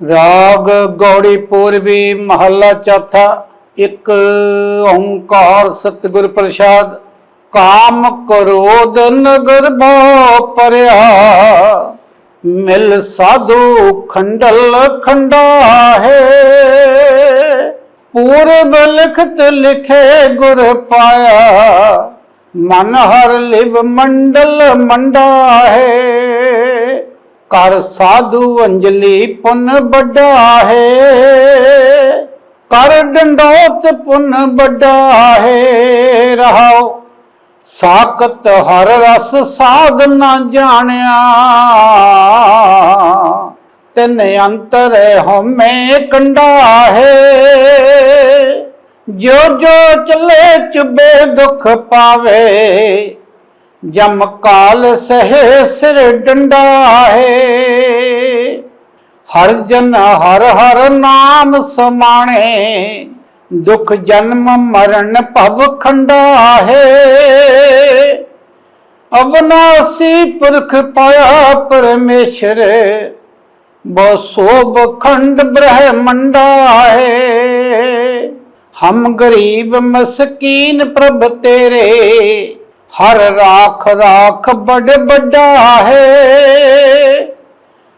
ਰਾਗ ਗੌੜੀ ਪੂਰਬੀ ਮਹੱਲਾ ਚੌਥਾ, ਇੱਕ ਓੰਕਾਰ ਸਤਿਗੁਰ ਪ੍ਰਸਾਦ, ਕਾਮ ਕ੍ਰੋਧ ਨਗਰ ਬੋ ਪਰਿਆ। ਮਿਲ ਸਾਧੂ ਖੰਡਲ ਖੰਡਾ ਹੈ ਪੂਰਬ ਲਿਖਤ ਲਿਖੇ ਗੁਰ ਪਾਇਆ। ਮਨ ਹਰ ਲਿਵ ਮੰਡਲ ਮੰਡਾ ਹੈ ਕਰ ਸਾਧੂ ਅੰਜਲੀ ਪੁੰਨ ਵੱਡਾ ਹੈ ਕਰ ਡੰਡੋਤ ਪੁੰਨ ਵੱਡਾ ਹੈ ਰਹਾਓ। ਸਾਕਤ ਹਰ ਰਸ ਸਾਧ ਨਾ ਜਾਣਿਆ। ਤਿਨ ਅੰਤਰ ਹਮੇ ਕੰਡਾ ਹੈ ਜੋ ਜੋ ਚਲੇ ਚੁਬੇ ਦੁੱਖ ਪਾਵੇ ਜਮ ਕਾਲ ਸਹਿ ਸਿਰ ਡੰਡਾ ਹੈ। ਹਰ ਜਨ ਹਰ ਹਰ ਨਾਮ ਸਮਾਣੇ, ਦੁਖ ਜਨਮ ਮਰਨ ਭਵ ਖੰਡਾ ਹੈ। ਅਬਨਾਸੀ ਪੁਰਖ ਪਾਇਆ ਪਰਮੇਸ਼ਰ ਬੋ ਸੋਭ ਖੰਡ ਬ੍ਰਹਮੰਡਾ ਹੈ। ਹਮ ਗਰੀਬ ਮਸਕੀਨ ਪ੍ਰਭ ਤੇਰੇ ਹਰ ਰਾਖ ਰਾਖ ਬੜ ਵੱਡਾ ਹੈ।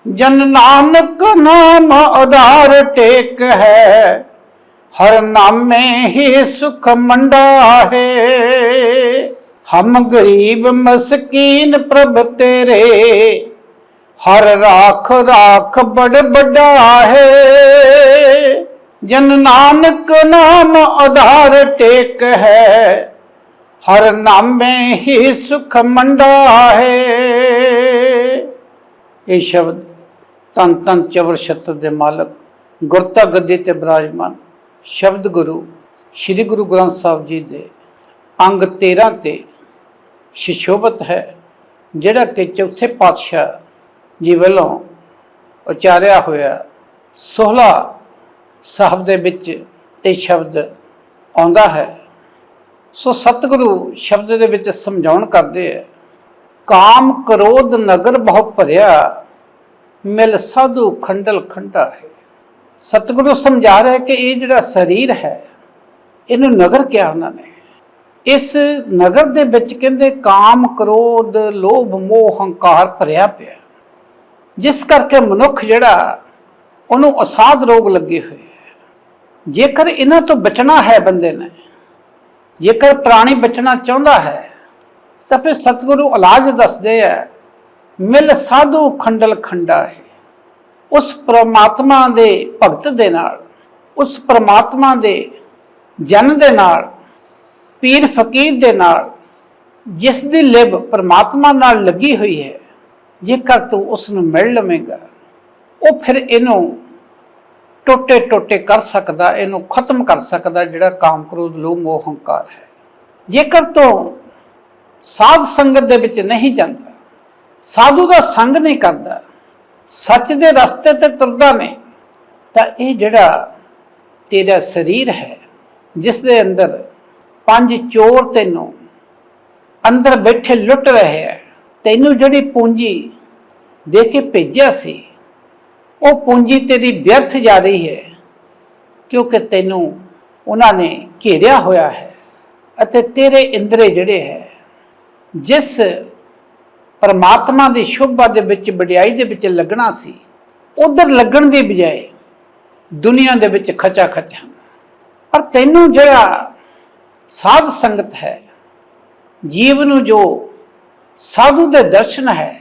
ਜਨ ਨਾਨਕ ਨਾਮ ਆਧਾਰ ਟੇਕ ਹੈ। ਹਰ ਨਾਮੇ ਹੀ ਸੁਖ ਮੰਡਾ ਹੈ। ਹਮ ਗਰੀਬ ਮਸਕੀਨ ਪ੍ਰਭ ਤੇਰੇ। ਹਰ ਰਾਖ ਰਾਖ ਬੜ ਵੱਡਾ ਹੈ। ਜਨ ਨਾਨਕ ਨਾਮ ਆਧਾਰ ਟੇਕ ਹੈ। ਹਰ ਨਾਮੇ ਹੀ ਸੁਖ ਮੰਡਾ ਹੈ ਇਹ ਸ਼ਬਦ ਤਨ ਤਨ ਚਵਰ ਛਤਰ ਦੇ ਮਾਲਕ ਗੁਰਤਾ ਗੱਦੀ ਤੇ ਬਿਰਾਜਮਾਨ ਸ਼ਬਦ ਗੁਰੂ, ਸ੍ਰੀ ਗੁਰੂ ਗ੍ਰੰਥ ਸਾਹਿਬ ਜੀ ਦੇ ਅੰਗ 13 ਤੇ ਸ਼ਿਸ਼ੋਭਤ ਹੈ, ਜਿਹੜਾ ਕਿ ਚੌਥੇ ਪਾਤਸ਼ਾਹ ਜੀ ਵੱਲੋਂ ਉਚਾਰਿਆ ਹੋਇਆ ਸੋਹਲਾ ਸਾਹਿਬ ਦੇ ਵਿੱਚ ਇਹ ਸ਼ਬਦ ਆਉਂਦਾ ਹੈ। ਸੋ ਸਤਿਗੁਰੂ ਸ਼ਬਦ ਦੇ ਵਿੱਚ ਸਮਝਾਉਣ ਕਰਦੇ ਹੈ ਕਾਮ ਕ੍ਰੋਧ ਨਗਰ ਬਹੁ ਭਰਿਆ, ਮਿਲ ਸਾਧੂ ਖੰਡਲ ਖੰਡਾ ਹੈ। ਸਤਿਗੁਰੂ ਸਮਝਾ ਰਿਹਾ ਕਿ ਇਹ ਜਿਹੜਾ ਸਰੀਰ ਹੈ, ਇਹਨੂੰ ਨਗਰ ਕਿਹਾ ਉਹਨਾਂ ਨੇ। ਇਸ ਨਗਰ ਦੇ ਵਿੱਚ ਕਹਿੰਦੇ, ਕਾਮ ਕ੍ਰੋਧ, ਲੋਭ, ਮੋਹ, ਹੰਕਾਰ ਭਰਿਆ ਪਿਆ। ਜਿਸ ਕਰਕੇ ਮਨੁੱਖ ਜਿਹੜਾ, ਉਹਨੂੰ ਅਸਾਧ ਰੋਗ ਲੱਗੇ ਹੋਏ ਹੈ ਜੇਕਰ ਇਹਨਾਂ ਤੋਂ ਬਚਣਾ ਹੈ ਬੰਦੇ ਨੇ ਜੇਕਰ ਪ੍ਰਾਣੀ ਬਚਣਾ ਚਾਹੁੰਦਾ ਹੈ, ਤਾਂ ਫਿਰ ਸਤਿਗੁਰੂ ਇਲਾਜ ਦੱਸਦੇ ਆ, ਮਿਲ ਸਾਧੂ ਖੰਡਲ ਖੰਡਾ ਹੈ। ਉਸ ਪ੍ਰਮਾਤਮਾ ਦੇ ਭਗਤ ਦੇ ਨਾਲ, ਉਸ ਪ੍ਰਮਾਤਮਾ ਦੇ ਜਨ ਦੇ ਨਾਲ, ਪੀਰ ਫਕੀਰ ਦੇ ਨਾਲ, ਜਿਸ ਦੀ ਲਿਬ ਪ੍ਰਮਾਤਮਾ ਨਾਲ ਲੱਗੀ ਹੋਈ ਹੈ, ਜੇਕਰ ਤੂੰ ਉਸ ਨੂੰ ਮਿਲ ਲਵੇਂਗਾ, ਉਹ ਫਿਰ ਇਹਨੂੰ ਟੋਟੇ ਟੋਟੇ ਕਰ ਸਕਦਾ, ਇਹਨੂੰ ਖਤਮ ਕਰ ਸਕਦਾ, ਜਿਹੜਾ ਕਾਮ ਕ੍ਰੋਧ, ਲੋਭ, ਮੋਹ, ਹੰਕਾਰ ਹੈ। ਜੇਕਰ ਤੂੰ ਸਾਧ ਸੰਗਤ ਦੇ ਵਿੱਚ ਨਹੀਂ ਜਾਂਦਾ, ਸਾਧੂ ਦਾ ਸੰਗ ਨਹੀਂ ਕਰਦਾ, ਸੱਚ ਦੇ ਰਸਤੇ ਤੇ ਤੁਰਦਾ ਨਹੀਂ, ਤਾਂ ਇਹ ਜਿਹੜਾ ਤੇਰਾ ਸਰੀਰ ਹੈ, ਜਿਸ ਦੇ ਅੰਦਰ ਪੰਜ ਚੋਰ ਤੈਨੂੰ ਅੰਦਰ ਬੈਠੇ ਲੁੱਟ ਰਹੇ ਹੈ, ਤੈਨੂੰ ਜਿਹੜੀ ਪੂੰਜੀ ਦੇ ਕੇ ਭੇਜਿਆ ਸੀ ਉਹ ਪੂੰਜੀ ਤੇਰੀ ਵਿਅਰਥ ਜਾ ਰਹੀ ਹੈ, ਕਿਉਂਕਿ ਤੈਨੂੰ ਉਹਨਾਂ ਨੇ ਘੇਰਿਆ ਹੋਇਆ ਹੈ ਅਤੇ ਤੇਰੇ ਇੰਦਰੇ ਜਿਹੜੇ ਹੈ, ਜਿਸ ਪਰਮਾਤਮਾ ਦੀ ਸ਼ੋਭਾ ਦੇ ਵਿੱਚ, ਵਡਿਆਈ ਦੇ ਵਿੱਚ ਲੱਗਣਾ ਸੀ, ਉਧਰ ਲੱਗਣ ਦੀ ਬਜਾਏ ਦੁਨੀਆ ਦੇ ਵਿੱਚ ਖਚਾ ਖਚ ਹਨ। ਪਰ ਤੈਨੂੰ ਜਿਹੜਾ ਸਾਧ ਸੰਗਤ ਹੈ, ਜੀਵ ਨੂੰ ਜੋ ਸਾਧੂ ਦੇ ਦਰਸ਼ਨ ਹੈ,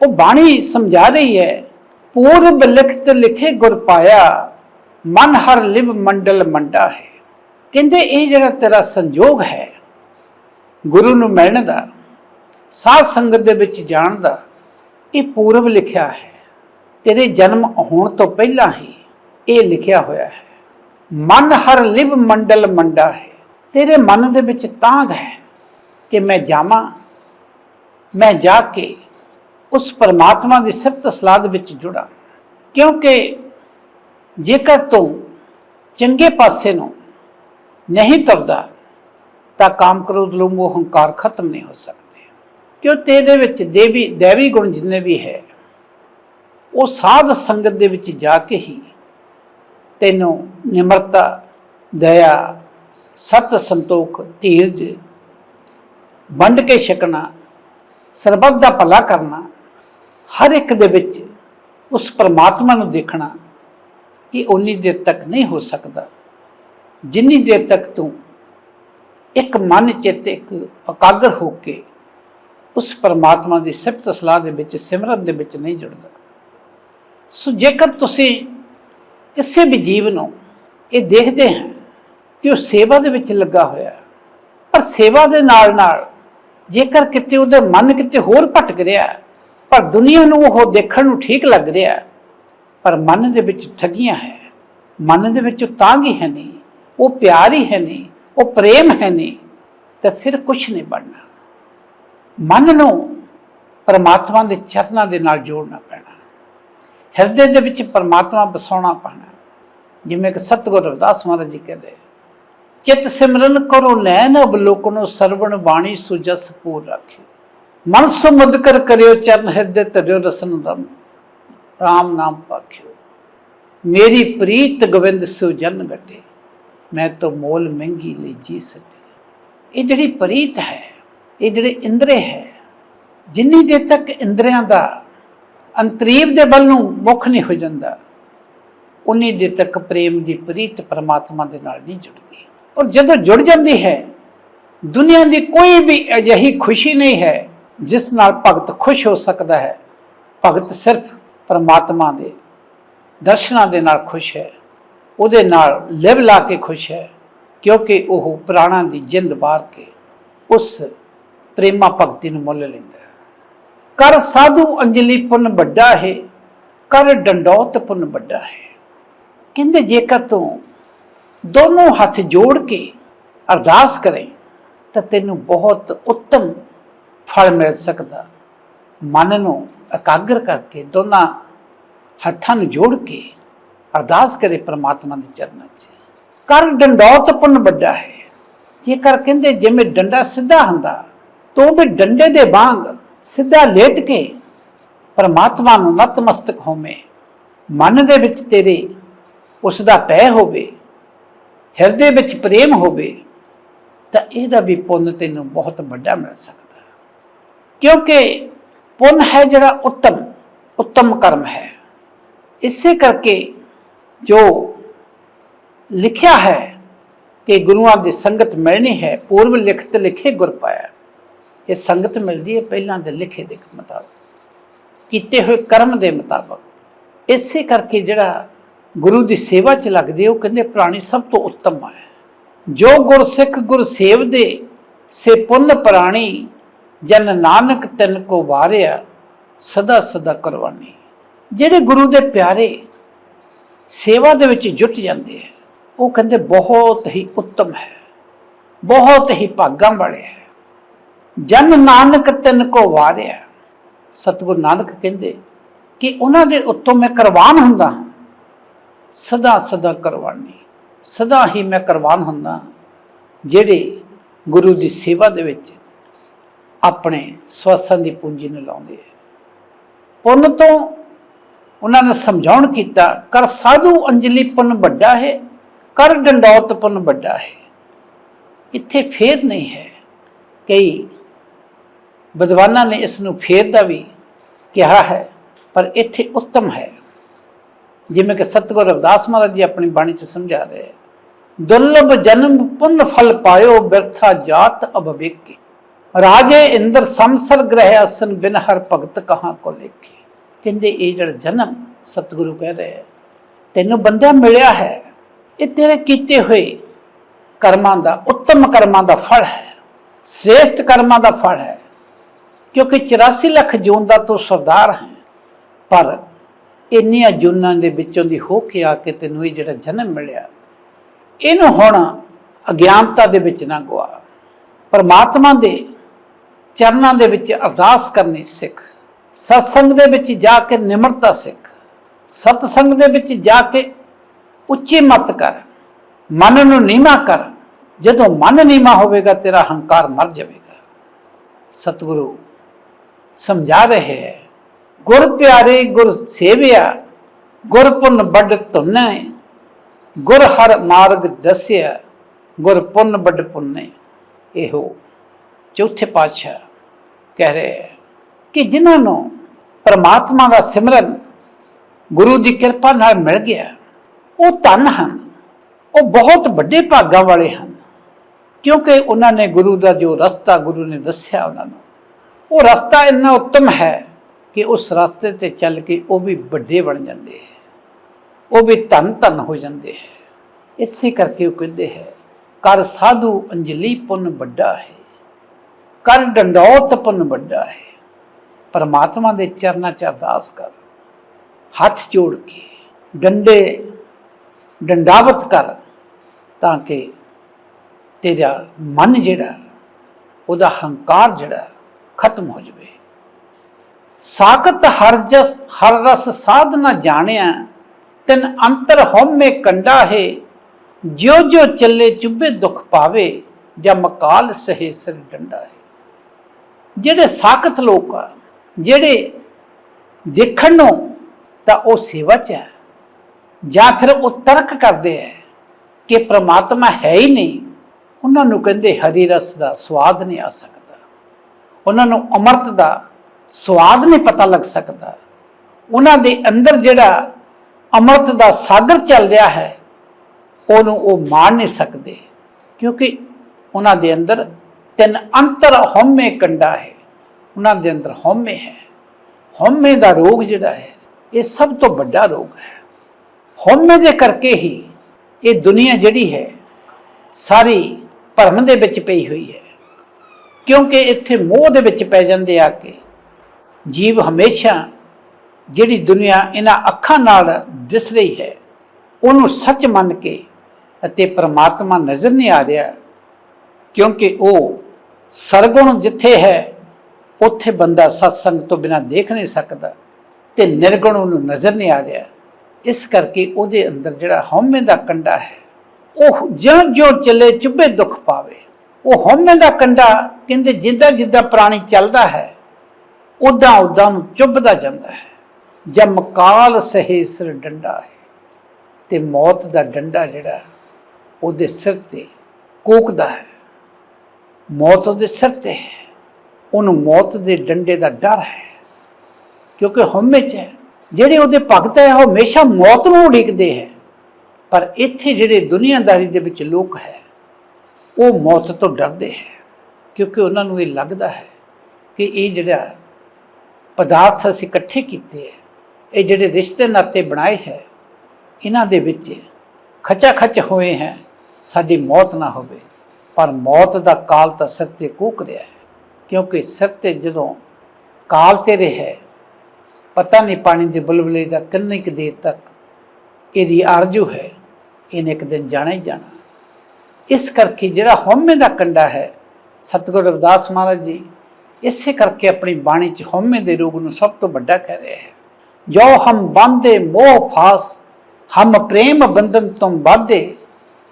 ਉਹ ਬਾਣੀ ਸਮਝਾ ਰਹੀ ਹੈ ਪੂਰਬ ਲਿਖਤ ਲਿਖੇ ਗੁਰ ਪਾਇਆ, ਮਨ ਹਰ ਲਿਵ ਮੰਡਲ ਮੰਡਾ ਹੈ। ਕਹਿੰਦੇ ਇਹ ਜਿਹੜਾ ਤੇਰਾ ਸੰਜੋਗ ਹੈ, ਗੁਰੂ ਨੂੰ ਮਿਲਣ ਦਾ, ਸਾਧ ਸੰਗਤ ਦੇ ਵਿੱਚ ਜਾਣ ਦਾ, ਇਹ ਪੂਰਬ ਲਿਖਿਆ ਹੈ। ਤੇਰੇ ਜਨਮ ਹੋਣ ਤੋਂ ਪਹਿਲਾਂ ਹੀ ਇਹ ਲਿਖਿਆ ਹੋਇਆ ਹੈ। ਮਨ ਹਰ ਲਿਵ ਮੰਡਲ ਮੰਡਾ ਹੈ। ਤੇਰੇ ਮਨ ਦੇ ਵਿੱਚ ਤਾਂਗ ਹੈ ਕਿ ਮੈਂ ਜਾਵਾਂ, ਮੈਂ ਜਾ ਕੇ ਉਸ ਪਰਮਾਤਮਾ ਦੀ ਸਿਫਤ ਸਲਾਦ ਵਿੱਚ ਜੁੜਾ। ਕਿਉਂਕਿ ਜੇਕਰ ਤੂੰ ਚੰਗੇ ਪਾਸੇ ਨੂੰ ਨਹੀਂ ਤੁਰਦਾ, ਤਾਂ ਕਾਮ ਕ੍ਰੋਧ, ਲੋਭ ਹੰਕਾਰ ਖਤਮ ਨਹੀਂ ਹੋ ਸਕਦੇ। ਕਿਉਂ ਤੇਰੇ ਵਿੱਚ ਦੇਵੀ ਦੇਵੀ ਗੁਣ ਜਿੰਨੇ ਵੀ ਹੈ, ਉਹ ਸਾਧ ਸੰਗਤ ਦੇ ਵਿੱਚ ਜਾ ਕੇ ਹੀ ਤੈਨੂੰ ਨਿਮਰਤਾ, ਦਇਆ, ਸਤ ਸੰਤੋਖ, ਧੀਰਜ, ਵੰਡ ਕੇ ਛਕਣਾ, ਸਰਬੱਤ ਦਾ ਭਲਾ ਕਰਨਾ ਹਰ ਇੱਕ ਦੇ ਵਿੱਚ ਉਸ ਪਰਮਾਤਮਾ ਨੂੰ ਦੇਖਣਾ ਇਹ ਉਨੀ ਦੇਰ ਤੱਕ ਨਹੀਂ ਹੋ ਸਕਦਾ। ਜਿੰਨੀ ਦੇਰ ਤੱਕ ਤੂੰ ਇੱਕ ਮਨ ਚਿੱਤ ਇੱਕ ਇਕਾਗਰ ਹੋ ਕੇ ਉਸ ਪਰਮਾਤਮਾ ਦੀ ਸਿਫਤ ਸਲਾਹ ਦੇ ਵਿੱਚ ਸਿਮਰਨ ਦੇ ਵਿੱਚ ਨਹੀਂ ਜੁੜਦਾ। ਸੋ ਜੇਕਰ ਤੁਸੀਂ ਕਿਸੇ ਵੀ ਜੀਵ ਨੂੰ ਇਹ ਦੇਖਦੇ ਹਾਂ ਕਿ ਉਹ ਸੇਵਾ ਦੇ ਵਿੱਚ ਲੱਗਾ ਹੋਇਆ ਹੈ ਪਰ ਸੇਵਾ ਦੇ ਨਾਲ ਨਾਲ ਜੇਕਰ ਕਿਤੇ ਉਹਦਾ ਮਨ ਕਿਤੇ ਹੋਰ ਭਟਕ ਰਿਹਾ ਹੈ, ਪਰ ਦੁਨੀਆ ਨੂੰ ਉਹ ਦੇਖਣ ਨੂੰ ਠੀਕ ਲੱਗ ਰਿਹਾ ਪਰ ਮਨ ਦੇ ਵਿੱਚ ਠੱਗੀਆਂ ਹੈ। ਮਨ ਦੇ ਵਿੱਚ ਉਹ ਤਾਂਗ ਹੀ ਹੈ ਨਹੀਂ, ਉਹ ਪਿਆਰ ਹੀ ਹੈ ਨਹੀਂ, ਉਹ ਪ੍ਰੇਮ ਹੈ ਨਹੀਂ, ਤਾਂ ਫਿਰ ਕੁਝ ਨਹੀਂ ਬਣਨਾ। ਮਨ ਨੂੰ ਪਰਮਾਤਮਾ ਦੇ ਚਰਨਾਂ ਦੇ ਨਾਲ ਜੋੜਨਾ ਪੈਣਾ। ਹਿਰਦੇ ਦੇ ਵਿੱਚ ਪਰਮਾਤਮਾ ਬਸਾਉਣਾ ਪੈਣਾ। ਜਿਵੇਂ ਕਿ ਸਤਿਗੁਰ ਰਵਿਦਾਸ ਮਹਾਰਾਜ ਜੀ ਕਹਿੰਦੇ, ਚਿਤ ਸਿਮਰਨ ਕਰੋ, ਨੈਣ ਅਬਲੋਕਨੋ ਸਰਵਣ ਬਾਣੀ ਸੁਜਸ ਪੂਰ ਰਾਖੇ। ਮਨ ਸਮੁਦ ਕਰ ਕਰਿਓ ਚਰਨ ਹਿਰਦੇ ਧਰਿਓ ਰਸਨ ਰਮ, ਰਾਮ ਨਾਮ ਪਾਖਿਓ। ਮੇਰੀ ਪ੍ਰੀਤ ਗੋਬਿੰਦ ਸੋ ਜਨ ਗਟੇ ਮੈਂ ਤਾਂ ਮੋਲ ਮਹਿੰਗੀ ਲਈ ਜੀ ਸਕੇ ਇਹ ਜਿਹੜੀ ਪ੍ਰੀਤ ਹੈ, ਇਹ ਜਿਹੜੇ ਇੰਦਰੇ ਹੈ, ਜਿੰਨੀ ਦੇਰ ਤੱਕ ਇੰਦਰਿਆਂ ਦਾ ਅੰਤਰੀਬ ਦੇ ਬਲ ਨੂੰ ਮੁੱਖ ਨਹੀਂ ਹੋ ਜਾਂਦਾ, ਉਨੀ ਦੇਰ ਤੱਕ ਪ੍ਰੇਮ ਦੀ ਪ੍ਰੀਤ ਪਰਮਾਤਮਾ ਦੇ ਨਾਲ ਨਹੀਂ ਜੁੜਦੀ। ਔਰ ਜਦੋਂ ਜੁੜ ਜਾਂਦੀ ਹੈ, ਦੁਨੀਆ ਦੀ ਕੋਈ ਵੀ ਅਜਿਹੀ ਖੁਸ਼ੀ ਨਹੀਂ ਹੈ ਜਿਸ ਨਾਲ ਭਗਤ ਖੁਸ਼ ਹੋ ਸਕਦਾ ਹੈ, ਭਗਤ ਸਿਰਫ ਪਰਮਾਤਮਾ ਦੇ ਦਰਸ਼ਨਾਂ ਦੇ ਨਾਲ ਖੁਸ਼ ਹੈ, ਉਹਦੇ ਨਾਲ ਲਿਵ ਲਾ ਕੇ ਖੁਸ਼ ਹੈ, ਕਿਉਂਕਿ ਉਹ ਪ੍ਰਾਣਾਂ ਦੀ ਜਿੰਦ ਬਾਰ ਕੇ ਉਸ ਪ੍ਰੇਮਾ ਭਗਤੀ ਨੂੰ ਮੁੱਲ ਲੈਂਦਾ ਹੈ। ਕਰ ਸਾਧੂ ਅੰਜਲੀ ਪੁੰਨ ਵੱਡਾ ਹੈ, ਕਰ ਡੰਡੌਤ ਪੁੰਨ ਵੱਡਾ ਹੈ। ਕਹਿੰਦੇ ਜੇਕਰ ਤੂੰ ਦੋਨੋਂ ਹੱਥ ਜੋੜ ਕੇ ਅਰਦਾਸ ਕਰੇ, ਤਾਂ ਤੈਨੂੰ ਬਹੁਤ ਉੱਤਮ ਫਲ ਮਿਲ ਸਕਦਾ। ਮਨ ਨੂੰ ਇਕਾਗਰ ਕਰਕੇ ਦੋਨਾਂ ਹੱਥਾਂ ਨੂੰ ਜੋੜ ਕੇ ਅਰਦਾਸ ਕਰੇ ਪ੍ਰਮਾਤਮਾ ਦੇ ਚਰਨਾਂ 'ਚ। ਕਰ ਡੰਡੌਤ ਪੁੰਨ ਵੱਡਾ ਹੈ। ਜੇਕਰ ਕਹਿੰਦੇ ਜਿਵੇਂ ਡੰਡਾ ਸਿੱਧਾ ਹੁੰਦਾ, ਤਾਂ ਉਹ ਵੀ ਡੰਡੇ ਦੇ ਵਾਂਗ ਸਿੱਧਾ ਲੇਟ ਕੇ ਪਰਮਾਤਮਾ ਨੂੰ ਨਤਮਸਤਕ ਹੋਵੇਂ। ਮਨ ਦੇ ਵਿੱਚ ਤੇਰੇ ਉਸ ਦਾ ਪੈ ਹੋਵੇ, ਹਿਰਦੇ ਵਿੱਚ ਪ੍ਰੇਮ ਹੋਵੇ, ਤਾਂ ਇਹਦਾ ਵੀ ਪੁੰਨ ਤੈਨੂੰ ਬਹੁਤ ਵੱਡਾ ਮਿਲ ਸਕਦਾ। ਕਿਉਂਕਿ ਪੁੰਨ ਹੈ ਜਿਹੜਾ ਉੱਤਮ ਉੱਤਮ ਕਰਮ ਹੈ। ਇਸੇ ਕਰਕੇ ਜੋ ਲਿਖਿਆ ਹੈ ਕਿ ਗੁਰੂਆਂ ਦੀ ਸੰਗਤ ਮਿਲਣੀ ਹੈ, ਪੂਰਵ ਲਿਖਤ ਲਿਖੇ ਗੁਰ ਪਾਇਆ। ਇਹ ਸੰਗਤ ਮਿਲਦੀ ਹੈ ਪਹਿਲਾਂ ਦੇ ਲਿਖੇ ਦੇ ਮੁਤਾਬਕ, ਕੀਤੇ ਹੋਏ ਕਰਮ ਦੇ ਮੁਤਾਬਕ। ਇਸੇ ਕਰਕੇ ਜਿਹੜਾ ਗੁਰੂ ਦੀ ਸੇਵਾ 'ਚ ਲੱਗਦੇ ਉਹ ਕਹਿੰਦੇ ਪ੍ਰਾਣੀ ਸਭ ਤੋਂ ਉੱਤਮ ਹੈ। ਜੋ ਗੁਰਸਿੱਖ ਗੁਰਸੇਵ ਦੇ ਸੇ ਪੁੰਨ ਪ੍ਰਾਣੀ ਜਨ ਨਾਨਕ ਤਨ ਕੋ ਵਾਰਿਆ, ਸਦਾ ਸਦਾ ਕਰਵਾਨੀ ਜਿਹੜੇ ਗੁਰੂ ਦੇ ਪਿਆਰੇ ਸੇਵਾ ਦੇ ਵਿੱਚ ਜੁਟ ਜਾਂਦੇ ਹੈ ਉਹ ਕਹਿੰਦੇ ਬਹੁਤ ਹੀ ਉੱਤਮ ਹੈ, ਬਹੁਤ ਹੀ ਭਾਗਾਂ ਵਾਲੇ ਹੈ। ਜਨ ਨਾਨਕ ਤਨ ਕੋ ਵਾਰਿਆ, ਸਤਿਗੁਰੂ ਨਾਨਕ ਕਹਿੰਦੇ ਕਿ ਉਹਨਾਂ ਦੇ ਉੱਤੋਂ ਮੈਂ ਕੁਰਬਾਨ ਹੁੰਦਾ ਹਾਂ। ਸਦਾ ਸਦਾ ਕੁਰਬਾਨੀ, ਸਦਾ ਹੀ ਮੈਂ ਕੁਰਬਾਨ ਹੁੰਦਾ ਜਿਹੜੇ ਗੁਰੂ ਦੀ ਸੇਵਾ ਦੇ ਵਿੱਚ ਆਪਣੇ ਸਵਾਸਾਂ ਦੀ ਪੂੰਜੀ ਨੂੰ ਲਾਉਂਦੇ ਹੈ ਪੁੰਨ ਤੋਂ ਉਹਨਾਂ ਨੇ ਸਮਝਾਉਣ ਕੀਤਾ, ਕਰ ਸਾਧੂ ਅੰਜਲੀ ਪੁੰਨ ਵੱਡਾ ਹੈ, ਕਰ ਡੰਡੌਤ ਪੁੰਨ ਵੱਡਾ ਹੈ। ਇੱਥੇ ਫੇਰ ਨਹੀਂ ਹੈ ਕਈ ਵਿਦਵਾਨਾਂ ਨੇ ਇਸ ਨੂੰ ਫੇਰ ਦਾ ਵੀ ਕਿਹਾ ਹੈ, ਪਰ ਇੱਥੇ ਉੱਤਮ ਹੈ। ਜਿਵੇਂ ਕਿ ਸਤਿਗੁਰ ਰਵਿਦਾਸ ਮਹਾਰਾਜ ਜੀ ਆਪਣੀ ਬਾਣੀ 'ਚ ਸਮਝਾ ਰਹੇ ਦੁਰਲਭ ਜਨਮ ਪੁੰਨ ਫਲ ਪਾਇਓ, ਬਿਰਥਾ ਜਾਤ ਅਭਵਿਕ। ਰਾਜੇ ਇੰਦਰ ਸੰਸਰ ਗ੍ਰਹਿ ਅਸਨ ਬਿਨ ਹਰ ਭਗਤ ਕਹਾਂ ਕੋ ਲੇਖੇ। ਕਹਿੰਦੇ, ਇਹ ਜਿਹੜਾ ਜਨਮ ਸਤਿਗੁਰੂ ਕਹਿ ਰਹੇ ਤੈਨੂੰ ਬੰਦਿਆ ਮਿਲਿਆ ਹੈ, ਇਹ ਤੇਰੇ ਕੀਤੇ ਹੋਏ ਕਰਮਾਂ ਦਾ, ਉੱਤਮ ਕਰਮਾਂ ਦਾ ਫਲ ਹੈ, ਸ੍ਰੇਸ਼ਟ ਕਰਮਾਂ ਦਾ ਫਲ ਹੈ, ਕਿਉਂਕਿ 84 ਲੱਖ ਜੂਨ ਦਾ ਤੂੰ ਸਰਦਾਰ ਹੈ, ਪਰ ਇੰਨੀਆਂ ਜੂਨਾਂ ਦੇ ਵਿੱਚੋਂ ਦੀ ਹੋ ਕੇ ਆ ਕੇ ਤੈਨੂੰ ਇਹ ਜਿਹੜਾ ਜਨਮ ਮਿਲਿਆ, ਇਹਨੂੰ ਹੁਣ ਅਗਿਆਨਤਾ ਦੇ ਵਿੱਚ ਨਾ ਗਵਾ ਪਰਮਾਤਮਾ ਦੇ ਚਰਨਾਂ ਦੇ ਵਿੱਚ ਅਰਦਾਸ ਕਰਨੀ ਸਿੱਖ। ਸਤਸੰਗ ਦੇ ਵਿੱਚ ਜਾ ਕੇ ਨਿਮਰਤਾ ਸਿੱਖ। ਸਤਸੰਗ ਦੇ ਵਿੱਚ ਜਾ ਕੇ ਉੱਚੀ ਮਤ ਕਰ। ਮਨ ਨੂੰ ਨੀਮਾ ਕਰ। ਜਦੋਂ ਮਨ ਨੀਮਾ ਹੋਵੇਗਾ, ਤੇਰਾ ਹੰਕਾਰ ਮਰ ਜਾਵੇਗਾ। ਸਤਿਗੁਰੂ, ਸਮਝਾ ਰਹੇ ਹੈ। ਗੁਰ ਪਿਆਰੇ, ਗੁਰ ਸੇਵਿਆ, ਗੁਰ ਪੁੰਨ ਵੱਡ ਧੁੰਨੇ। ਗੁਰ ਹਰ ਮਾਰਗ ਦੱਸਿਆ, ਗੁਰ ਪੁੰਨ ਵੱਡ ਪੁੰਨੇ। ਇਹੋ ਚੌਥੇ ਪਾਤਸ਼ਾਹ। ਕਹਿ ਰਹੇ ਕਿ ਜਿਨ੍ਹਾਂ ਨੂੰ ਪਰਮਾਤਮਾ ਦਾ ਸਿਮਰਨ ਗੁਰੂ ਦੀ ਕਿਰਪਾ ਨਾਲ ਮਿਲ ਗਿਆ ਉਹ ਧਨ ਹਨ, ਉਹ ਬਹੁਤ ਵੱਡੇ ਭਾਗਾਂ ਵਾਲੇ ਹਨ, ਕਿਉਂਕਿ ਉਹਨਾਂ ਨੇ ਗੁਰੂ ਦਾ ਜੋ ਰਸਤਾ ਗੁਰੂ ਨੇ ਦੱਸਿਆ ਉਹਨਾਂ ਨੂੰ, ਉਹ ਰਸਤਾ ਇੰਨਾ ਉੱਤਮ ਹੈ ਕਿ ਉਸ ਰਸਤੇ ਤੇ ਚੱਲ ਕੇ ਉਹ ਵੀ ਵੱਡੇ ਬਣ ਜਾਂਦੇ ਹੈ, ਉਹ ਵੀ ਧਨ ਧਨ ਹੋ ਜਾਂਦੇ ਹੈ। ਇਸੇ ਕਰਕੇ ਉਹ ਕਹਿੰਦੇ ਹੈ, ਕਰ ਸਾਧੂ ਅੰਜਲੀ ਪੁੰਨ ਵੱਡਾ ਹੈ। ਕਰ ਡੰਡੌਤ ਪੁੰਨ ਵੱਡਾ ਹੈ। ਪਰਮਾਤਮਾ ਦੇ ਚਰਨਾਂ 'ਚ ਅਰਦਾਸ ਕਰ। ਹੱਥ ਜੋੜ ਕੇ ਡੰਡੇ, ਡੰਡਾਵਤ ਕਰ ਤਾਂ ਕਿ ਤੇਰਾ ਮਨ ਜਿਹੜਾ, ਉਹਦਾ ਹੰਕਾਰ ਜਿਹੜਾ ਖਤਮ ਹੋ ਜਾਵੇ। ਸਾਖਤ ਹਰ ਜਸ, ਹਰ ਰਸ ਸਾਧ ਨਾ ਜਾਣਿਆ, ਤਨ ਅੰਤਰ ਹਉਮੈ ਕੰਡਾ ਹੈ। ਜਿਉ ਜਿਉ ਚੱਲੇ ਚੁੱਭੇ ਦੁੱਖ ਪਾਵੇ ਜਾਂ ਮਕਾਲ ਸਹੇ ਸਿਰ ਡੰਡਾ ਹੈ। ਜਿਹੜੇ ਸਾਖਤ ਲੋਕ ਆ, ਜਿਹੜੇ ਦੇਖਣ ਨੂੰ ਤਾਂ ਉਹ ਸੇਵਾ ਚ ਹੈ, ਜਾਂ ਫਿਰ ਉਹ ਤਰਕ ਕਰਦੇ ਹੈ ਕਿ ਪ੍ਰਮਾਤਮਾ ਹੈ ਹੀ ਨਹੀਂ, ਉਹਨਾਂ ਨੂੰ ਕਹਿੰਦੇ ਹਰੀ ਰਸ ਦਾ ਸਵਾਦ ਨਹੀਂ ਆ ਸਕਦਾ। ਉਹਨਾਂ ਨੂੰ ਅਮਰਤ ਦਾ ਸਵਾਦ ਨਹੀਂ ਪਤਾ ਲੱਗ ਸਕਦਾ। ਉਹਨਾਂ ਦੇ ਅੰਦਰ ਜਿਹੜਾ ਅਮਰਤ ਦਾ ਸਾਗਰ ਚੱਲ ਰਿਹਾ ਹੈ, ਉਹਨੂੰ ਉਹ ਮਾਣ ਨਹੀਂ ਸਕਦੇ, ਕਿਉਂਕਿ ਉਹਨਾਂ ਦੇ ਅੰਦਰ ਤਿੰਨ ਅੰਤਰ ਹਉਮੈ ਕੰਡਾ ਹੈ, ਉਹਨਾਂ ਦੇ ਅੰਦਰ ਹਉਮੈ ਹੈ। ਹਉਮੈ ਦਾ ਰੋਗ ਜਿਹੜਾ ਹੈ, ਇਹ ਸਭ ਤੋਂ ਵੱਡਾ ਰੋਗ ਹੈ। ਹਉਮੈ ਦੇ ਕਰਕੇ ਹੀ ਇਹ ਦੁਨੀਆ ਜਿਹੜੀ ਹੈ, ਸਾਰੀ ਭਰਮ ਦੇ ਵਿੱਚ ਪਈ ਹੋਈ ਹੈ। ਕਿਉਂਕਿ ਇੱਥੇ ਮੋਹ ਦੇ ਵਿੱਚ ਪੈ ਜਾਂਦੇ ਆ ਕੇ ਜੀਵ ਹਮੇਸ਼ਾ ਜਿਹੜੀ ਦੁਨੀਆ ਇਹਨਾਂ ਅੱਖਾਂ ਨਾਲ ਦਿਸ ਰਹੀ ਹੈ, ਉਹਨੂੰ ਸੱਚ ਮੰਨ ਕੇ ਅਤੇ ਪ੍ਰਮਾਤਮਾ ਨਜ਼ਰ ਨਹੀਂ ਆ ਰਿਹਾ, ਕਿਉਂਕਿ ਉਹ ਸਰਗੁਣ ਜਿੱਥੇ ਹੈ, ਉੱਥੇ ਬੰਦਾ ਸਤਸੰਗ ਤੋਂ ਬਿਨਾ ਦੇਖ ਨਹੀਂ ਸਕਦਾ ਤੇ ਨਿਰਗੁਣ ਉਹਨੂੰ ਨਜ਼ਰ ਨਹੀਂ ਆ ਰਿਹਾ। ਇਸ ਕਰਕੇ ਉਹਦੇ ਅੰਦਰ ਜਿਹੜਾ ਹਉਮੈ ਦਾ ਕੰਡਾ ਹੈ, ਉਹ ਜਿਉਂ ਜਿਉਂ ਚੱਲੇ ਚੁੱਭੇ ਦੁੱਖ ਪਾਵੇ। ਉਹ ਹਉਮੈ ਦਾ ਕੰਡਾ ਕਹਿੰਦੇ ਜਿੱਦਾਂ ਜਿੱਦਾਂ ਪ੍ਰਾਣੀ ਚੱਲਦਾ ਹੈ ਉਦਾਂ ਉਦਾਂ ਨੂੰ ਚੁੱਭਦਾ ਜਾਂਦਾ ਹੈ। ਜਦ ਮਕਾਲ ਸਹੇ ਸਿਰ ਡੰਡਾ ਹੈ ਤੇ ਮੌਤ ਦਾ ਡੰਡਾ ਜਿਹੜਾ ਉਹਦੇ ਸਿਰ ਤੇ ਕੋਕਦਾ ਹੈ। ਮੌਤ ਉਹਦੇ ਸਿਰ ਤੇ ਹੈ। ਉਹਨੂੰ ਮੌਤ ਦੇ ਡੰਡੇ ਦਾ ਡਰ ਹੈ। ਕਿਉਂਕਿ ਹਉਮੈ ਚ ਹੈ। ਜਿਹੜੇ ਉਹਦੇ ਭਗਤ ਹੈ, ਉਹ ਹਮੇਸ਼ਾ ਮੌਤ ਨੂੰ ਉਡੀਕਦੇ ਹੈ। ਪਰ ਇੱਥੇ ਜਿਹੜੇ ਦੁਨੀਆਦਾਰੀ ਦੇ ਵਿੱਚ ਲੋਕ ਹੈ, ਉਹ ਮੌਤ ਤੋਂ ਡਰਦੇ ਹੈ। ਕਿਉਂਕਿ ਉਹਨਾਂ ਨੂੰ ਇਹ ਲੱਗਦਾ ਹੈ ਕਿ ਇਹ ਜਿਹੜਾ ਪਦਾਰਥ ਅਸੀਂ ਇਕੱਠੇ ਕੀਤੇ ਹੈ, ਇਹ ਜਿਹੜੇ ਰਿਸ਼ਤੇ ਨਾਤੇ ਬਣਾਏ ਹੈ, ਇਹਨਾਂ ਦੇ ਵਿੱਚ ਖਚਾ ਖਚ ਹੋਏ ਹੈ, ਸਾਡੀ ਮੌਤ ਨਾ ਹੋਵੇ। ਪਰ ਮੌਤ ਦਾ ਕਾਲ ਤਾਂ ਸਿਰ ਤੇ ਕੂਕ ਰਿਹਾ ਹੈ, ਕਿਉਂਕਿ ਸਿਰ ਤੇ ਜਦੋਂ ਕਾਲ ਤੇਰੇ ਹੈ, ਪਤਾ ਨਹੀਂ ਪਾਣੀ ਦੇ ਬੁਲਬੁਲੇ ਦਾ ਕਿੰਨੀ ਕੁ ਦੇਰ ਤੱਕ ਇਹਦੀ ਆਰਜੂ ਹੈ, ਇਹਨੇ ਇੱਕ ਦਿਨ ਜਾਣਾ ਹੀ ਜਾਣਾ। ਇਸ ਕਰਕੇ ਜਿਹੜਾ ਹਉਮੈ ਦਾ ਕੰਡਾ ਹੈ, ਸਤਿਗੁਰੂ ਰਵਿਦਾਸ ਮਹਾਰਾਜ ਜੀ, ਇਸੇ ਕਰਕੇ ਆਪਣੀ ਬਾਣੀ ਚ ਹਉਮੈ ਦੇ ਰੋਗ ਨੂੰ ਸਭ ਤੋਂ ਵੱਡਾ ਕਹਿ ਰਿਹਾ ਹੈ। ਜੋ ਹਮ ਬੰਦੇ ਮੋਹ ਫਾਸ, ਹਮ ਪ੍ਰੇਮ ਬੰਧਨ ਤੁਮ ਬਾਧੇ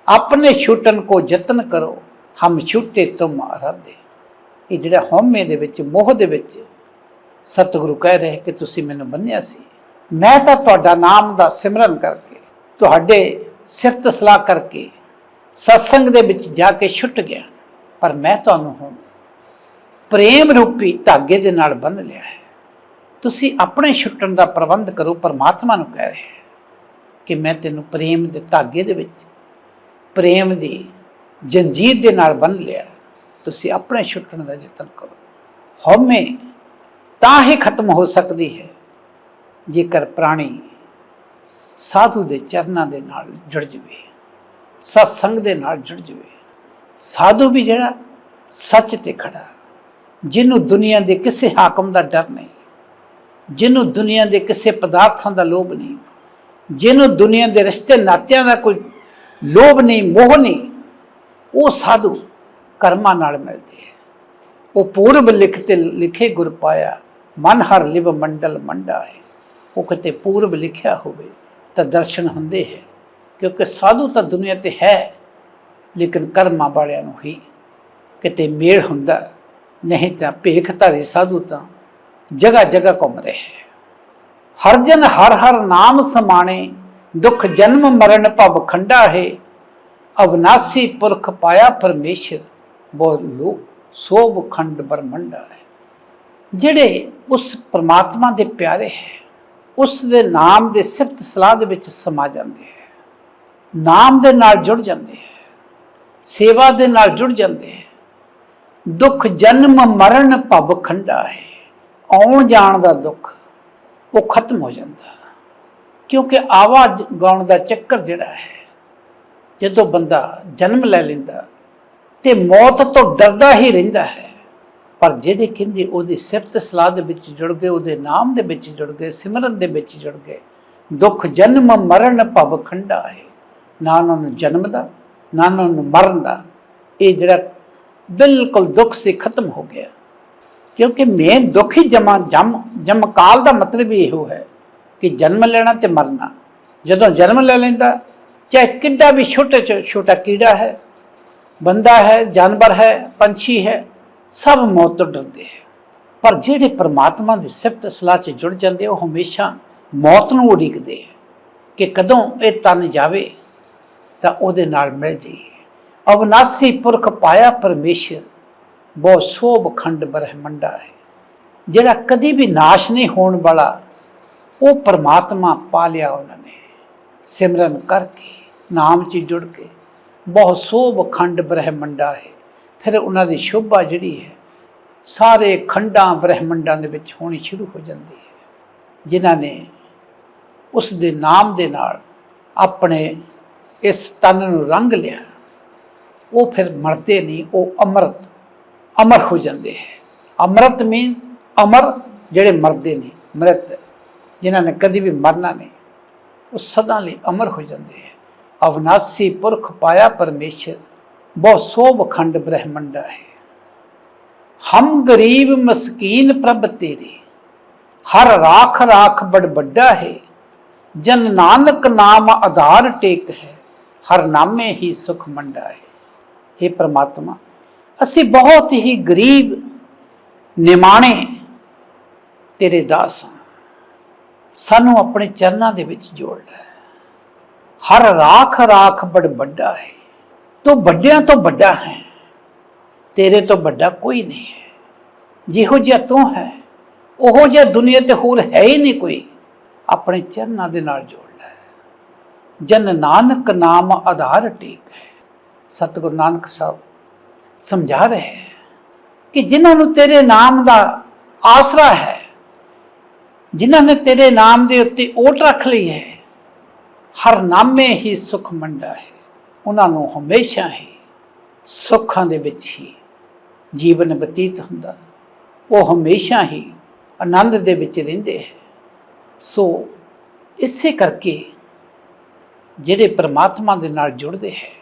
ਆਪਣੇ ਛੁੱਟਣ ਕੋ ਯਤਨ ਕਰੋ। ਹਮ ਛੁੱਟੇ ਤੁਮ ਆਰਾਧੇ। ਇਹ ਜਿਹੜਾ ਹਉਮੈ ਦੇ ਵਿੱਚ, ਮੋਹ ਦੇ ਵਿੱਚ ਸਤਿਗੁਰੂ ਕਹਿ ਰਹੇ ਕਿ ਤੁਸੀਂ ਮੈਨੂੰ ਬੰਨਿਆ ਸੀ। ਮੈਂ ਤਾਂ ਤੁਹਾਡਾ ਨਾਮ ਦਾ ਸਿਮਰਨ ਕਰਕੇ, ਤੁਹਾਡੇ ਸਿਫਤ ਸਲਾਹ ਕਰਕੇ ਸਤਸੰਗ ਦੇ ਵਿੱਚ ਜਾ ਕੇ ਛੁੱਟ ਗਿਆ, ਪਰ ਮੈਂ ਤੁਹਾਨੂੰ ਹੁਣ ਪ੍ਰੇਮ ਰੂਪੀ ਧਾਗੇ ਦੇ ਨਾਲ ਬੰਨ ਲਿਆ ਹੈ। ਤੁਸੀਂ ਆਪਣੇ ਛੁੱਟਣ ਦਾ ਪ੍ਰਬੰਧ ਕਰੋ, ਪਰਮਾਤਮਾ ਨੂੰ ਕਹਿ ਰਹੇ ਕਿ ਮੈਂ ਤੈਨੂੰ ਪ੍ਰੇਮ ਦੇ ਧਾਗੇ ਦੇ ਵਿੱਚ, ਪ੍ਰੇਮ ਦੀ ਜੰਜੀਰ ਦੇ ਨਾਲ ਬੰਨ ਲਿਆ, ਤੁਸੀਂ ਆਪਣੇ ਛੁੱਟਣ ਦਾ ਯਤਨ ਕਰੋ। ਹਉਮੈ ਤਾਂ ਹੀ ਖਤਮ ਹੋ ਸਕਦੀ ਹੈ ਜੇਕਰ ਪ੍ਰਾਣੀ ਸਾਧੂ ਦੇ ਚਰਨਾਂ ਦੇ ਨਾਲ ਜੁੜ ਜਵੇ, ਸਤਸੰਗ ਦੇ ਨਾਲ ਜੁੜ ਜਵੇ। ਸਾਧੂ ਵੀ ਜਿਹੜਾ ਸੱਚ ਤੇ ਖੜਾ, ਜਿਹਨੂੰ ਦੁਨੀਆ ਦੇ ਕਿਸੇ ਹਾਕਮ ਦਾ ਡਰ ਨਹੀਂ, ਜਿਹਨੂੰ ਦੁਨੀਆ ਦੇ ਕਿਸੇ ਪਦਾਰਥਾਂ ਦਾ ਲੋਭ ਨਹੀਂ, ਜਿਹਨੂੰ ਦੁਨੀਆ ਦੇ ਰਿਸ਼ਤੇ ਨਾਤਿਆਂ ਦਾ ਕੋਈ ਲੋਭ ਨਹੀਂ, ਮੋਹ ਨਹੀਂ ਉਹ ਸਾਧੂ ਕਰਮਾਂ ਨਾਲ ਮਿਲਦੇ ਹੈ। ਉਹ ਪੂਰਬ ਲਿਖਤੇ ਲਿਖੇ ਗੁਰ ਪਾਇਆ, ਮਨ ਹਰ ਲਿਵ ਮੰਡਲ ਮੰਡਾ ਹੈ। ਉਹ ਕਿਤੇ ਪੂਰਬ ਲਿਖਿਆ ਹੋਵੇ ਤਾਂ ਦਰਸ਼ਨ ਹੁੰਦੇ ਹੈ, ਕਿਉਂਕਿ ਸਾਧੂ ਤਾਂ ਦੁਨੀਆ ਤੇ ਹੈ, ਲੇਕਿਨ ਕਰਮਾਂ ਵਾਲਿਆਂ ਨੂੰ ਹੀ ਕਿਤੇ ਮੇਲ ਹੁੰਦਾ, ਨਹੀਂ ਤਾਂ ਭੇਖ ਧਾਰੀ ਸਾਧੂ ਤਾਂ ਜਗ੍ਹਾ ਜਗ੍ਹਾ ਘੁੰਮ ਰਹੇ ਹੈ। ਹਰ ਜਨ ਹਰ ਹਰ ਨਾਮ ਸਮਾਣੇ, ਦੁੱਖ ਜਨਮ ਮਰਨ ਭਵ ਖੰਡਾ ਹੈ ਅਵਨਾਸੀ ਪੁਰਖ ਪਾਇਆ ਪਰਮੇਸ਼ਰ ਬੋ ਲੋ ਸੋਭ ਖੰਡ ਬਰਮੰਡਾ ਹੈ। ਜਿਹੜੇ ਉਸ ਪ੍ਰਮਾਤਮਾ ਦੇ ਪਿਆਰੇ ਹੈ, ਉਸ ਦੇ ਨਾਮ ਦੇ ਸਿਫਤ ਸਲਾਹ ਦੇ ਵਿੱਚ ਸਮਾ ਜਾਂਦੇ ਹੈ। ਨਾਮ ਦੇ ਨਾਲ ਜੁੜ ਜਾਂਦੇ ਹੈ, ਸੇਵਾ ਦੇ ਨਾਲ ਜੁੜ ਜਾਂਦੇ ਹੈ। ਦੁੱਖ ਜਨਮ ਮਰਨ ਭਵ ਖੰਡਾ ਹੈ, ਆਉਣ ਜਾਣ ਦਾ ਦੁੱਖ ਉਹ ਖਤਮ ਹੋ ਜਾਂਦਾ। ਕਿਉਂਕਿ ਆਵਾਜ਼ ਗਾਉਣ ਦਾ ਚੱਕਰ ਜਿਹੜਾ ਹੈ ਜਦੋਂ ਬੰਦਾ ਜਨਮ ਲੈ ਲੈਂਦਾ ਤੇ ਮੌਤ ਤੋਂ ਡਰਦਾ ਹੀ ਰਹਿੰਦਾ ਹੈ, ਪਰ ਜਿਹੜੇ ਕਹਿੰਦੇ ਉਹਦੀ ਸਿਫਤ ਸਲਾਹ ਦੇ ਵਿੱਚ ਜੁੜ ਗਏ, ਉਹਦੇ ਨਾਮ ਦੇ ਵਿੱਚ ਜੁੜ ਗਏ, ਸਿਮਰਨ ਦੇ ਵਿੱਚ ਜੁੜ ਗਏ, ਦੁੱਖ ਜਨਮ ਮਰਨ ਭਵ ਖੰਡਾ ਹੈ। ਨਾ ਉਹਨਾਂ ਨੂੰ ਜਨਮ ਦਾ ਨਾ ਉਹਨਾਂ ਨੂੰ ਮਰਨ ਦਾ ਇਹ ਜਿਹੜਾ ਬਿਲਕੁਲ ਦੁੱਖ ਸੇ ਖਤਮ ਹੋ ਗਿਆ। ਕਿਉਂਕਿ ਮੇਨ ਦੁੱਖ ਹੀ ਜਮਾ, ਜਮ ਜਮਕਾਲ ਦਾ ਮਤਲਬ ਹੀ ਇਹੋ ਹੈ ਕਿ ਜਨਮ ਲੈਣਾ ਤੇ ਮਰਨਾ। ਜਦੋਂ ਜਨਮ ਲੈ ਲੈਂਦਾ ਚਾਹੇ ਕਿੱਡਾ ਵੀ ਛੋਟੇ ਚ ਛੋਟਾ ਕੀੜਾ ਹੈ, ਬੰਦਾ ਹੈ, ਜਾਨਵਰ ਹੈ, ਪੰਛੀ ਹੈ, ਸਭ ਮੌਤ ਤੋਂ ਡਰਦੇ ਹੈ। ਪਰ ਜਿਹੜੇ ਪਰਮਾਤਮਾ ਦੀ ਸਿਫਤ ਸਲਾਹ 'ਚ ਜੁੜ ਜਾਂਦੇ ਉਹ ਹਮੇਸ਼ਾ ਮੌਤ ਨੂੰ ਉਡੀਕਦੇ ਹੈ ਕਿ ਕਦੋਂ ਇਹ ਤਨ ਜਾਵੇ, ਤਾਂ ਉਹਦੇ ਨਾਲ ਮਿਲ ਜਾਈਏ। ਅਵਨਾਸੀ ਪੁਰਖ ਪਾਇਆ ਪਰਮੇਸ਼ਰ, ਬਹੁ ਸੋਭ ਖੰਡ ਬ੍ਰਹਮੰਡਾ ਹੈ। ਜਿਹੜਾ ਕਦੀ ਵੀ ਨਾਸ਼ ਨਹੀਂ ਹੋਣ ਵਾਲਾ, ਉਹ ਪਰਮਾਤਮਾ ਪਾ ਲਿਆ ਉਹਨਾਂ ਨੇ, ਸਿਮਰਨ ਕਰਕੇ। ਨਾਮ 'ਚ ਜੁੜ ਕੇ। ਬਹੁ ਸੋਭ ਖੰਡ ਬ੍ਰਹਮੰਡਾ ਹੈ। ਫਿਰ ਉਹਨਾਂ ਦੀ ਸ਼ੋਭਾ ਜਿਹੜੀ ਹੈ, ਸਾਰੇ ਖੰਡਾਂ ਬ੍ਰਹਿਮੰਡਾਂ ਦੇ ਵਿੱਚ ਹੋਣੀ ਸ਼ੁਰੂ ਹੋ ਜਾਂਦੀ ਹੈ। ਜਿਨ੍ਹਾਂ ਨੇ ਉਸ ਦੇ ਨਾਮ ਦੇ ਨਾਲ ਆਪਣੇ ਇਸ ਤਨ ਨੂੰ ਰੰਗ ਲਿਆ। ਉਹ ਫਿਰ ਮਰਦੇ ਨਹੀਂ, ਉਹ ਅਮਰਤ, ਅਮਰ ਹੋ ਜਾਂਦੇ ਹੈ। ਅਮਰਤ ਮੀਨਸ ਅਮਰ ਜਿਹੜੇ ਮਰਦੇ ਨਹੀਂ ਮਰਤ, ਜਿਨ੍ਹਾਂ ਨੇ ਕਦੀ ਵੀ ਮਰਨਾ ਨਹੀਂ, ਉਹ ਸਦਾ ਲਈ ਅਮਰ ਹੋ ਜਾਂਦੇ ਹੈ। ਅਵਨਾਸੀ ਪੁਰਖ ਪਾਇਆ ਪਰਮੇਸ਼ਰ, ਬਹੁ ਸੋਭ ਖੰਡ ਬ੍ਰਹਮੰਡਾ ਹੈ। ਹਮ ਗਰੀਬ ਮਸਕੀਨ ਪ੍ਰਭ ਤੇਰੇ, ਹਰ ਰਾਖ ਰਾਖ ਬੜ ਵੱਡਾ ਹੈ। ਜਨ ਨਾਨਕ ਨਾਮ ਆਧਾਰ ਟੇਕ ਹੈ, ਹਰ ਨਾਮੇ ਹੀ ਸੁਖ ਮੰਡਾ ਹੈ। हे ਪ੍ਰਮਾਤਮਾ, ਅਸੀਂ ਬਹੁਤ ਹੀ ਗਰੀਬ, ਨਿਮਾਣੇ ਤੇਰੇ ਦਾਸ ਹਾਂ। ਸਾਨੂੰ ਆਪਣੇ ਚਰਨਾਂ ਦੇ ਵਿੱਚ ਜੋੜ ਲੈ। ਹਰ ਰਾਖ ਰਾਖ ਬੜ ਵੱਡਾ ਹੈ। ਤੂੰ ਵੱਡਿਆਂ ਤੋਂ ਵੱਡਾ ਹੈ, ਤੇਰੇ ਤੋਂ ਵੱਡਾ ਕੋਈ ਨਹੀਂ ਹੈ। ਜਿਹੋ ਜਿਹਾ ਤੂੰ ਹੈ, ਉਹੋ ਜਿਹਾ ਦੁਨੀਆ ਤੇ ਹੋਰ ਹੈ ਹੀ ਨਹੀਂ ਕੋਈ। ਆਪਣੇ ਚਰਨਾਂ ਦੇ ਨਾਲ ਜੋੜ ਲੈ। ਜਨ ਨਾਨਕ ਨਾਮ ਆਧਾਰ ਟੇਕ ਹੈ। ਸਤਿਗੁਰੂ ਨਾਨਕ ਸਾਹਿਬ ਸਮਝਾ ਰਹੇ ਹੈ ਕਿ ਜਿਨ੍ਹਾਂ ਨੂੰ ਤੇਰੇ ਨਾਮ ਦਾ ਆਸਰਾ ਹੈ, ਜਿਨ੍ਹਾਂ ਨੇ ਤੇਰੇ ਨਾਮ ਦੇ ਉੱਤੇ ਓਟ ਰੱਖ ਲਈ ਹੈ ਹਰ ਨਾਮੇ ਹੀ ਸੁਖ ਮੰਡਾ ਹੈ। ਉਹਨਾਂ ਨੂੰ ਹਮੇਸ਼ਾ ਹੀ ਸੁੱਖਾਂ ਦੇ ਵਿੱਚ ਹੀ ਜੀਵਨ ਬਤੀਤ ਹੁੰਦਾ। ਉਹ ਹਮੇਸ਼ਾ ਹੀ ਆਨੰਦ ਦੇ ਵਿੱਚ ਰਹਿੰਦੇ ਹੈ। ਸੋ ਇਸੇ ਕਰਕੇ ਜਿਹੜੇ ਪ੍ਰਮਾਤਮਾ ਦੇ ਨਾਲ ਜੁੜਦੇ ਹੈ,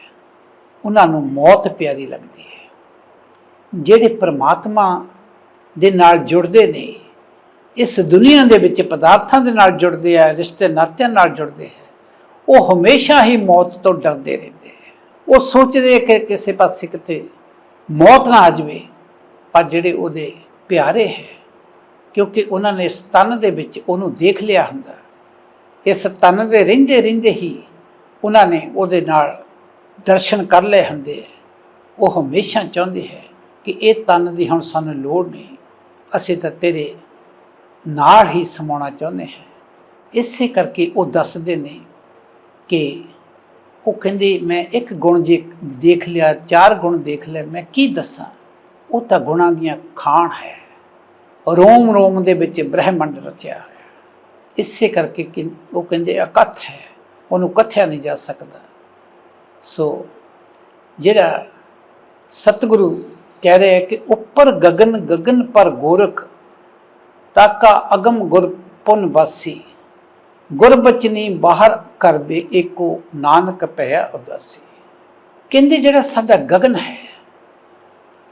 ਉਹਨਾਂ ਨੂੰ ਮੌਤ ਪਿਆਰੀ ਲੱਗਦੀ ਹੈ। ਜਿਹੜੇ ਪ੍ਰਮਾਤਮਾ ਦੇ ਨਾਲ ਜੁੜਦੇ ਨੇ, ਇਸ ਦੁਨੀਆ ਦੇ ਵਿੱਚ ਪਦਾਰਥਾਂ ਦੇ ਨਾਲ ਜੁੜਦੇ ਆ ਰਿਸ਼ਤੇ ਨਾਤਿਆਂ ਨਾਲ ਜੁੜਦੇ ਹੈ ਉਹ ਹਮੇਸ਼ਾ ਹੀ ਮੌਤ ਤੋਂ ਡਰਦੇ ਰਹਿੰਦੇ ਹੈ ਉਹ ਸੋਚਦੇ ਕਿ ਕਿਸੇ ਪਾਸੇ ਕਿਤੇ ਮੌਤ ਨਾ ਆ ਜਾਵੇ, ਪਰ ਜਿਹੜੇ ਉਹਦੇ ਪਿਆਰੇ ਹੈ, ਕਿਉਂਕਿ ਉਹਨਾਂ ਨੇ ਇਸ ਤਨ ਦੇ ਵਿੱਚ ਉਹਨੂੰ ਦੇਖ ਲਿਆ ਹੁੰਦਾ। ਇਸ ਤਨ ਦੇ ਰਹਿੰਦੇ ਰਹਿੰਦੇ ਹੀ ਉਹਨਾਂ ਨੇ ਉਹਦੇ ਨਾਲ ਦਰਸ਼ਨ ਕਰ ਲਏ ਹੁੰਦੇ ਹੈ ਉਹ ਹਮੇਸ਼ਾ ਚਾਹੁੰਦੇ ਹੈ ਕਿ ਇਹ ਤਨ ਦੀ ਹੁਣ ਸਾਨੂੰ ਲੋੜ ਨਹੀਂ। ਅਸੀਂ ਤਾਂ ਤੇਰੇ ਨਾਲ ਹੀ ਸਮਾਉਣਾ ਚਾਹੁੰਦੇ ਹਾਂ। ਇਸੇ ਕਰਕੇ ਉਹ ਦੱਸਦੇ ਨੇ ਕਿ ਉਹ ਕਹਿੰਦੇ, ਮੈਂ ਇੱਕ ਗੁਣ ਜੇ ਦੇਖ ਲਿਆ, ਚਾਰ ਗੁਣ ਦੇਖ ਲੈ ਮੈਂ ਕੀ ਦੱਸਾਂ? ਉਹ ਤਾਂ ਗੁਣਾਂ ਦੀਆਂ ਖਾਣ ਹੈ। ਰੋਮ ਰੋਮ ਦੇ ਵਿੱਚ ਬ੍ਰਹਿਮੰਡ ਰਚਿਆ ਹੋਇਆ ਇਸੇ ਕਰਕੇ ਕਿ ਉਹ ਕਹਿੰਦੇ, ਅਕਥ ਹੈ। ਉਹਨੂੰ ਕਥਿਆ ਨਹੀਂ ਜਾ ਸਕਦਾ। ਸੋ ਜਿਹੜਾ ਸਤਿਗੁਰੂ ਕਹਿ ਰਿਹਾ ਕਿ ਉੱਪਰ ਗਗਨ ਗਗਨ ਪਰ ਗੋਰਖ, ਤਾਕਾ ਅਗਮ ਗੁਰਪੁਨ ਵਾਸੀ। ਗੁਰਬਚਨੀ ਬਾਹਰ ਕਰਬੇ ਏਕੋ ਨਾਨਕ ਭਇਆ ਉਦਾਸੀ। ਕਹਿੰਦੇ ਜਿਹੜਾ ਸਾਡਾ ਗਗਨ ਹੈ,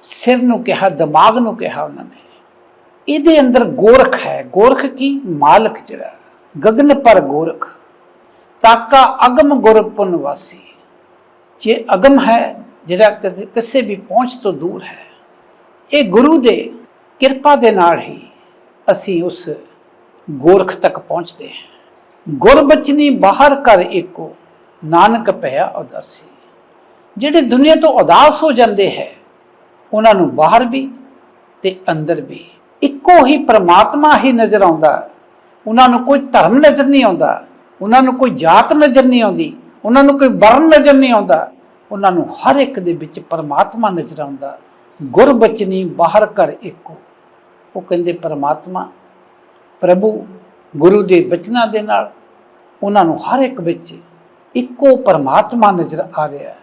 ਸਿਰ ਨੂੰ ਕਿਹਾ, ਦਿਮਾਗ ਨੂੰ ਕਿਹਾ ਉਹਨਾਂ ਨੇ, ਇਹਦੇ ਅੰਦਰ ਗੋਰਖ ਹੈ। ਗੋਰਖ ਕੀ? ਮਾਲਕ ਜਿਹੜਾ, ਗਗਨ ਪਰ ਗੋਰਖ। ਤਾਕਾ ਅਗਮ ਗੁਰ ਵਾਸੀ ਜੇ ਅਗਮ ਹੈ, ਜਿਹੜਾ ਕਿਸੇ ਵੀ ਪਹੁੰਚ ਤੋਂ ਦੂਰ ਹੈ, ਇਹ ਗੁਰੂ ਦੇ ਕਿਰਪਾ ਦੇ ਨਾਲ ਹੀ ਅਸੀਂ ਉਸ ਗੋਰਖ ਤੱਕ ਪਹੁੰਚਦੇ ਹਾਂ। ਗੁਰਬਚਨੀ ਬਾਹਰ ਕਰ ਏਕੋ। ਨਾਨਕ ਭਇਆ ਉਦਾਸੀ। ਜਿਹੜੇ ਦੁਨੀਆ ਤੋਂ ਉਦਾਸ ਹੋ ਜਾਂਦੇ ਹੈ, ਉਹਨਾਂ ਨੂੰ ਬਾਹਰ ਵੀ ਤੇ ਅੰਦਰ ਵੀ। ਇੱਕੋ ਹੀ ਪ੍ਰਮਾਤਮਾ ਹੀ ਨਜ਼ਰ ਆਉਂਦਾ। ਉਹਨਾਂ ਨੂੰ ਕੋਈ ਧਰਮ ਨਜ਼ਰ ਨਹੀਂ ਆਉਂਦਾ। ਉਹਨਾਂ ਨੂੰ ਕੋਈ ਜਾਤ ਨਜ਼ਰ ਨਹੀਂ ਆਉਂਦੀ। ਉਹਨਾਂ ਨੂੰ ਕੋਈ ਵਰਨ ਨਜ਼ਰ ਨਹੀਂ ਆਉਂਦਾ। ਉਹਨਾਂ ਨੂੰ ਹਰ ਇੱਕ ਦੇ ਵਿੱਚ ਪਰਮਾਤਮਾ ਨਜ਼ਰ ਆਉਂਦਾ। ਗੁਰਬਚਨੀ ਬਾਹਰ ਕਰ ਇੱਕੋ ਉਹ ਕਹਿੰਦੇ ਪਰਮਾਤਮਾ, ਪ੍ਰਭੂ ਗੁਰੂ ਦੇ ਬਚਨਾਂ ਦੇ ਨਾਲ ਉਹਨਾਂ ਨੂੰ ਹਰ ਇੱਕ ਵਿੱਚ ਇੱਕੋ ਪਰਮਾਤਮਾ ਨਜ਼ਰ ਆ ਰਿਹਾ ਹੈ।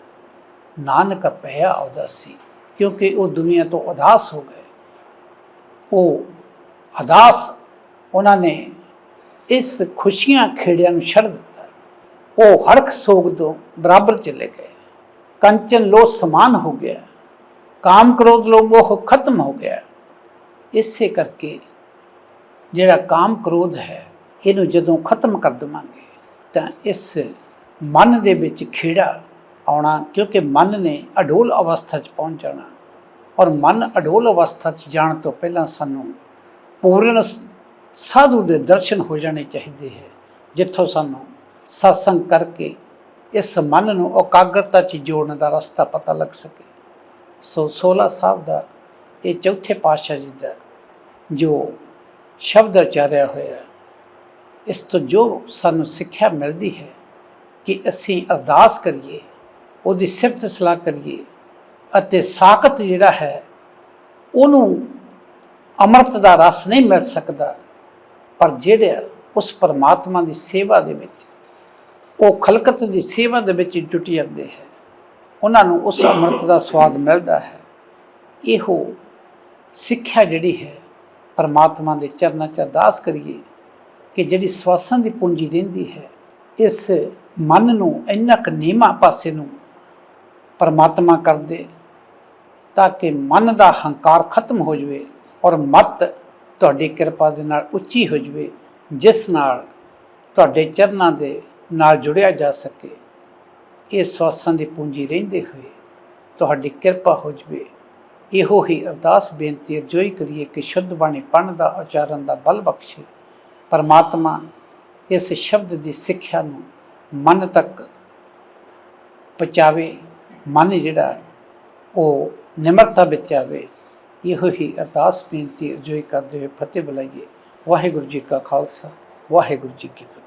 ਨਾਨਕ ਪਿਆ ਉਦਾਸੀ, ਕਿਉਂਕਿ ਉਹ ਦੁਨੀਆ ਤੋਂ ਉਦਾਸ ਹੋ ਗਏ। ਉਹ ਅਦਾਸ ਉਹਨਾਂ ਨੇ ਇਸ ਖੁਸ਼ੀਆਂ ਖੇੜਿਆਂ ਨੂੰ ਛੱਡ ਦਿੱਤਾ। ਉਹ ਹਰਖ ਸੋਗ ਤੋਂ ਬਰਾਬਰ ਚਲੇ ਗਏ। ਕੰਚਨ ਲੋ ਸਮਾਨ ਹੋ ਗਿਆ। ਕਾਮ ਕ੍ਰੋਧ ਲੋ ਮੋਹ ਖਤਮ ਹੋ ਗਿਆ। ਇਸੇ ਕਰਕੇ ਜਿਹੜਾ ਕਾਮ ਕ੍ਰੋਧ ਹੈ, ਇਹਨੂੰ ਜਦੋਂ ਖਤਮ ਕਰ ਦਵਾਂਗੇ ਤਾਂ ਇਸ ਮਨ ਦੇ ਵਿੱਚ ਖੇੜਾ ਆਉਣਾ, ਕਿਉਂਕਿ ਮਨ ਨੇ ਅਡੋਲ ਅਵਸਥਾ 'ਚ ਪਹੁੰਚ ਜਾਣਾ। ਔਰ ਮਨ ਅਡੋਲ ਅਵਸਥਾ 'ਚ ਜਾਣ ਤੋਂ ਪਹਿਲਾਂ ਸਾਨੂੰ ਪੂਰਨ ਸਾਧੂ ਦੇ ਦਰਸ਼ਨ ਹੋ ਜਾਣੇ ਚਾਹੀਦੇ ਹੈ, ਜਿੱਥੋਂ ਸਾਨੂੰ satsang ਕਰਕੇ ਇਸ ਮਨ ਨੂੰ ਇਕਾਗਰਤਾ 'ਚ ਜੋੜਨ ਦਾ ਰਸਤਾ ਪਤਾ ਲੱਗ ਸਕੇ। ਸੋ 16 ਸਾਹਿਬ ਦਾ ਇਹ ਚੌਥੇ ਪਾਤਸ਼ਾਹ ਜੀ ਦਾ ਜੋ ਸ਼ਬਦ ਉਚਾਰਿਆ ਹੋਇਆ ਇਸ ਤੋਂ ਜੋ ਸਾਨੂੰ ਸਿੱਖਿਆ ਮਿਲਦੀ ਹੈ ਕਿ ਅਸੀਂ ਅਰਦਾਸ ਕਰੀਏ, ਉਹਦੀ ਸਿਫਤ ਸਲਾਹ ਕਰੀਏ ਅਤੇ ਸਾਖਤ ਜਿਹੜਾ ਹੈ, ਉਹਨੂੰ ਅੰਮ੍ਰਿਤ ਦਾ ਰਸ ਨਹੀਂ ਮਿਲ ਸਕਦਾ, ਪਰ ਜਿਹੜਾ ਉਸ ਪਰਮਾਤਮਾ ਦੀ ਸੇਵਾ ਦੇ ਵਿੱਚ, ਉਹ ਖਲਕਤ ਦੀ ਸੇਵਾ ਦੇ ਵਿੱਚ ਜੁਟ ਜਾਂਦੇ ਹੈ, ਉਹਨਾਂ ਨੂੰ ਉਸ ਅੰਮ੍ਰਿਤ ਦਾ ਸਵਾਦ ਮਿਲਦਾ ਹੈ। ਇਹੋ ਸਿੱਖਿਆ ਜਿਹੜੀ ਹੈ, ਪਰਮਾਤਮਾ ਦੇ ਚਰਨਾਂ 'ਚ ਅਰਦਾਸ ਕਰੀਏ ਕਿ ਜਿਹੜੀ ਸਵਾਸਾਂ ਦੀ ਪੂੰਜੀ ਰਹਿੰਦੀ ਹੈ, ਇਸ ਮਨ ਨੂੰ, ਇੰਨਾ ਕੁ ਨੀਵਾਂ ਪਾਸੇ ਨੂੰ ਪਰਮਾਤਮਾ ਕਰ ਦੇ ਤਾਂ ਕਿ ਮਨ ਦਾ ਹੰਕਾਰ ਖਤਮ ਹੋ ਜਾਵੇ ਔਰ ਮਤ ਤੁਹਾਡੀ ਕਿਰਪਾ ਦੇ ਨਾਲ ਉੱਚੀ ਹੋ ਜਾਵੇ, ਜਿਸ ਨਾਲ ਤੁਹਾਡੇ ਚਰਨਾਂ ਦੇ ਨਾਲ ਜੁੜਿਆ ਜਾ ਸਕੇ। ਇਹ ਸਵਾਸਾਂ ਦੀ ਪੂੰਜੀ ਰਹਿੰਦੇ ਹੋਏ ਤੁਹਾਡੀ ਕਿਰਪਾ ਹੋ ਜਾਵੇ। ਇਹੋ ਹੀ ਅਰਦਾਸ ਬੇਨਤੀ ਅਰਜ਼ੋਈ ਕਰੀਏ ਕਿ ਸ਼ੁੱਧ ਬਾਣੀ ਪੜ੍ਹਨ ਦਾ ਉਚਾਰਨ ਦਾ ਬਲ ਬਖਸ਼ੇ। ਪਰਮਾਤਮਾ ਇਸ ਸ਼ਬਦ ਦੀ ਸਿੱਖਿਆ ਨੂੰ ਮਨ ਤੱਕ ਪਹੁੰਚਾਵੇ, ਮਨ ਜਿਹੜਾ ਉਹ ਨਿਮਰਤਾ ਵਿੱਚ ਆਵੇ। ਇਹੋ ਹੀ ਅਰਦਾਸ ਬੇਨਤੀ ਅਰਜ਼ੋਈ ਕਰਦੇ ਹੋਏ ਫਤਿਹ ਬੁਲਾਈਏ। ਵਾਹਿਗੁਰੂ ਜੀ ਕਾ ਖਾਲਸਾ, ਵਾਹਿਗੁਰੂ ਜੀ ਕੀ ਫਤਿਹ।